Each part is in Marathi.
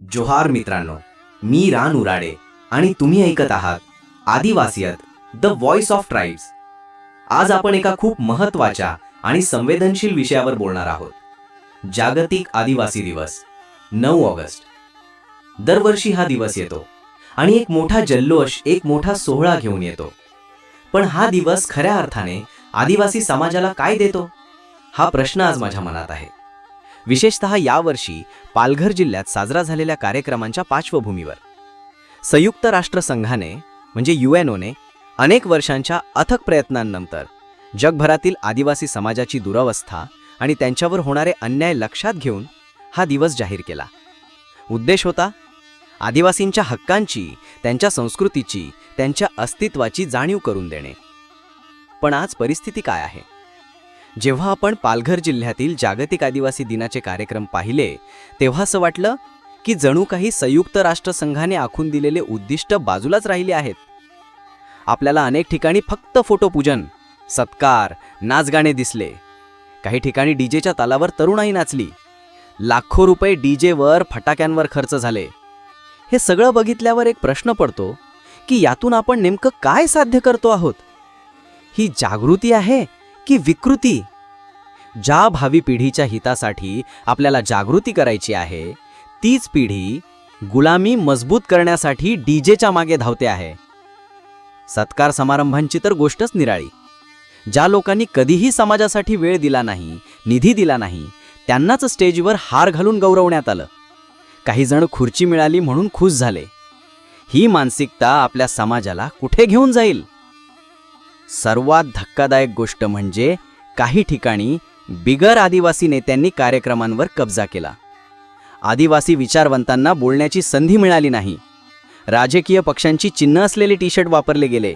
जोहार मित्रांनो मी रान उराडे आणि तुम्ही ऐकत आहात आदिवासीयत द व्हॉइस ऑफ ट्राईब्स. आज आपण एका खूप महत्त्वाच्या आणि संवेदनशील विषयावर बोलणार आहोत. जागतिक आदिवासी दिवस नऊ ऑगस्ट. दरवर्षी हा दिवस येतो आणि एक मोठा जल्लोष एक मोठा सोहळा घेऊन येतो. पण हा दिवस खऱ्या अर्थाने आदिवासी समाजाला काय देतो? हा प्रश्न आज माझ्या मनात आहे. विशेषतः यावर्षी पालघर जिल्ह्यात साजरा झालेल्या कार्यक्रमांच्या पार्श्वभूमीवर. संयुक्त राष्ट्र संघाने म्हणजे ओने अनेक वर्षांच्या अथक प्रयत्नांनंतर जगभरातील आदिवासी समाजाची दुरवस्था आणि त्यांच्यावर होणारे अन्याय लक्षात घेऊन हा दिवस जाहीर केला. उद्देश होता आदिवासींच्या हक्कांची त्यांच्या संस्कृतीची त्यांच्या अस्तित्वाची जाणीव करून देणे. पण आज परिस्थिती काय आहे? जेव्हा आपण पालघर जिल्ह्यातील जागतिक आदिवासी दिनाचे कार्यक्रम पाहिले तेव्हा असं वाटलं की जणू काही संयुक्त राष्ट्रसंघाने आखून दिलेले उद्दिष्ट बाजूलाच राहिले आहेत. आपल्याला अनेक ठिकाणी फक्त फोटोपूजन सत्कार नाचगाणे दिसले. काही ठिकाणी डीजेच्या तालावर तरुणाई नाचली. लाखो रुपये डीजेवर फटाक्यांवर खर्च झाले. हे सगळं बघितल्यावर एक प्रश्न पडतो की यातून आपण नेमकं काय साध्य करतो आहोत? ही जागृती आहे की विकृती. ज्या भावी पिढीच्या हितासाठी आपल्याला जागृती करायची आहे तीच पिढी गुलामी मजबूत करण्यासाठी डीजेच्या मागे धावते आहे. सत्कार समारंभांची तर गोष्टच निराळी. ज्या लोकांनी कधीही समाजासाठी वेळ दिला नाही निधी दिला नाही त्यांनाच स्टेजवर हार घालून गौरवण्यात आलं. काही जण खुर्ची मिळाली म्हणून खुश झाले. ही मानसिकता आपल्या समाजाला कुठे घेऊन जाईल? सर्वात धक्कादायक गोष्ट म्हणजे काही ठिकाणी बिगर आदिवासी नेत्यांनी कार्यक्रमांवर कब्जा केला. आदिवासी विचारवंतांना बोलण्याची संधी मिळाली नाही. राजकीय पक्षांची चिन्ह असलेले टी शर्ट वापरले गेले.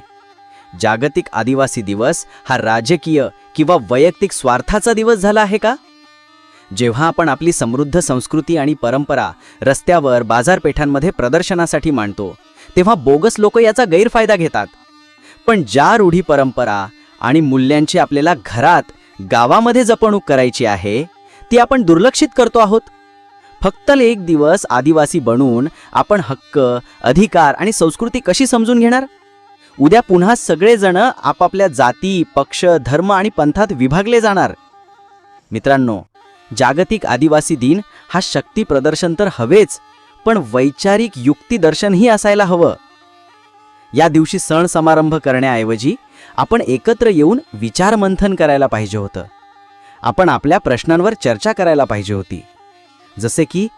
जागतिक आदिवासी दिवस हा राजकीय किंवा वैयक्तिक स्वार्थाचा दिवस झाला आहे का? जेव्हा आपण आपली समृद्ध संस्कृती आणि परंपरा रस्त्यावर बाजारपेठांमध्ये प्रदर्शनासाठी मांडतो तेव्हा बोगस लोक याचा गैरफायदा घेतात. पण ज्या रूढी परंपरा आणि मूल्यांची आपल्याला घरात गावामध्ये जपणूक करायची आहे ती आपण दुर्लक्षित करतो आहोत. फक्त एक दिवस आदिवासी बनून आपण हक्क अधिकार आणि संस्कृती कशी समजून घेणार? उद्या पुन्हा सगळेजण आपापल्या जाती पक्ष धर्म आणि पंथात विभागले जाणार. मित्रांनो जागतिक आदिवासी दिन हा शक्ती प्रदर्शन तर हवेच पण वैचारिक युक्तिदर्शनही असायला हवं. या दिवशी सण समारंभ करण्याऐवजी आपण एकत्र येऊन विचारमंथन करायला पाहिजे होतं. आपण आपल्या प्रश्नांवर चर्चा करायला पाहिजे होती. जसे की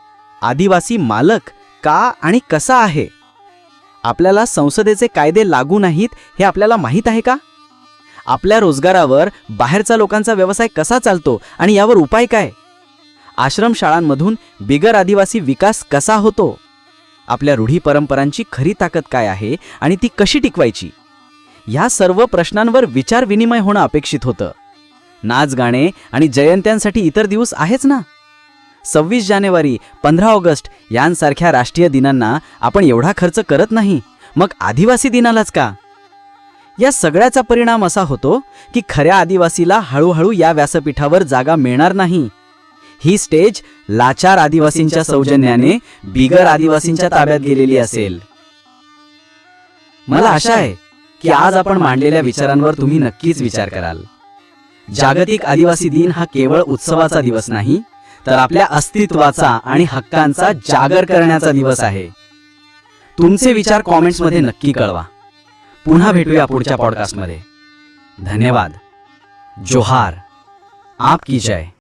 आदिवासी मालक का आणि कसा आहे? आपल्याला संसदेचे कायदे लागू नाहीत हे आपल्याला माहीत आहे का? आपल्या रोजगारावर बाहेरचा लोकांचा व्यवसाय कसा चालतो आणि यावर उपाय काय? आश्रमशाळांमधून बिगर आदिवासी विकास कसा होतो? आपल्या रूढी परंपरांची खरी ताकद काय आहे आणि ती कशी टिकवायची? या सर्व प्रश्नांवर विचार विनिमय होणं अपेक्षित होतं. नाच गाणे आणि जयंत्यांसाठी इतर दिवस आहेच ना? सव्वीस जानेवारी पंधरा ऑगस्ट यांसारख्या राष्ट्रीय दिनांना आपण एवढा खर्च करत नाही. मग आदिवासी दिनालाच का? या सगळ्याचा परिणाम असा होतो की खऱ्या आदिवासीला हळूहळू या व्यासपीठावर जागा मिळणार नाही. ही स्टेज लाचार आदिवासींच्या सौजन्याने बिगर आदिवासींच्या ताब्यात गेलेली असेल. मला आशा आहे की आज आपण मांडलेल्या विचारांवर तुम्ही नक्कीच विचार कराल. जागतिक आदिवासी दिन हा केवळ उत्सवाचा दिवस नाही तर आपल्या अस्तित्वाचा आणि हक्कांचा जागर करण्याचा दिवस आहे. तुमचे विचार कॉमेंट्समध्ये नक्की कळवा. पुन्हा भेटूया पुढच्या पॉडकास्टमध्ये धन्यवाद. जोहार. आप की जय.